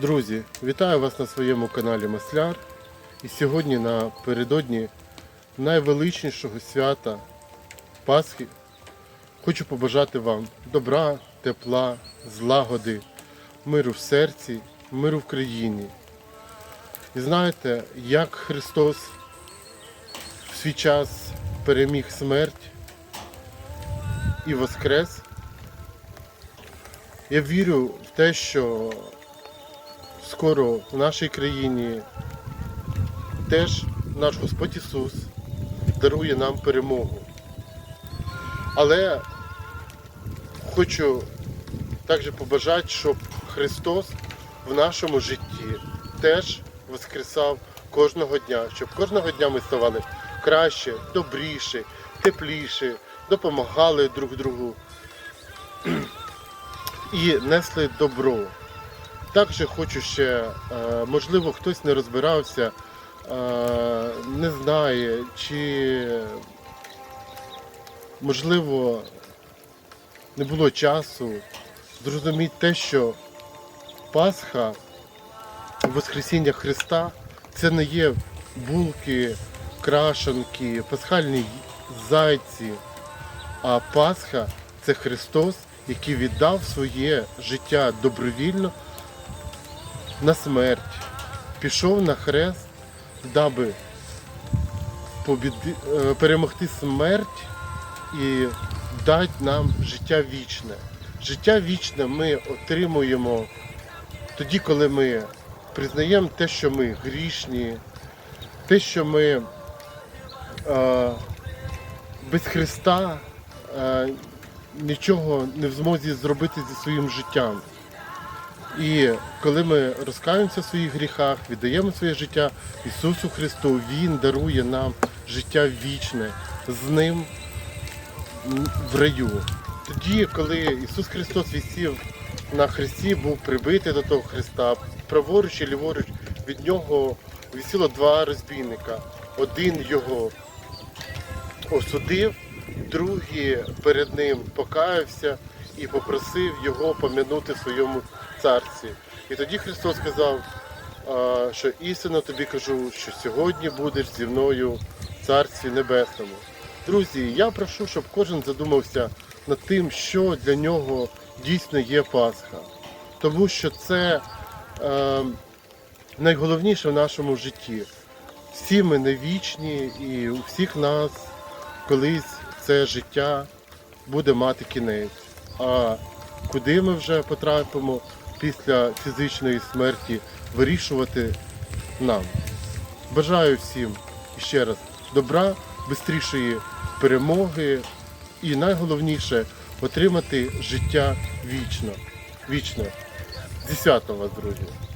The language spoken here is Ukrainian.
Друзі, вітаю вас на своєму каналі Масляр. І сьогодні напередодні найвеличнішого свята Пасхи хочу побажати вам добра, тепла, злагоди, миру в серці, миру в країні. І знаєте, як Христос в свій час переміг смерть і воскрес. Я вірю в те, що скоро в нашій країні теж наш Господь Ісус дарує нам перемогу. Але хочу також побажати, щоб Христос в нашому житті теж воскресав кожного дня, щоб кожного дня ми ставали краще, добріше, тепліше, допомагали друг другу і несли добро. Також хочу ще, е, можливо, хтось не розбирався, е, не знає, чи можливо не було часу зрозуміти те, що Пасха, Воскресіння Христа це не є булки, крашанки, пасхальні зайці, а Пасха це Христос, який віддав своє життя добровільно на смерть, пішов на хрест, даби побіди, е, перемогти смерть і дати нам життя вічне. Життя вічне ми отримуємо тоді, коли ми признаємо те, що ми грішні, те, що ми е, без Христа е, нічого не в змозі зробити зі своїм життям. І коли ми розкаємося в своїх гріхах, віддаємо своє життя Ісусу Христу, Він дарує нам життя вічне з Ним в раю. Тоді, коли Ісус Христос висів на хресті, був прибитий до того Христа, праворуч і ліворуч від нього висіло два розбійника. Один його осудив, другий перед ним покаявся і попросив його пом'янути в своєму царстві. І тоді Христос сказав, що істинно тобі кажу, що сьогодні будеш зі мною в царстві небесному. Друзі, я прошу, щоб кожен задумався над тим, що для нього дійсно є Пасха. Тому що це е, найголовніше в нашому житті. Всі ми не вічні, і у всіх нас колись це життя буде мати кінець. А куди ми вже потрапимо після фізичної смерті, вирішувати нам. Бажаю всім ще раз добра, швидшої перемоги і найголовніше отримати життя вічно. Вічно. Десятого, друзі.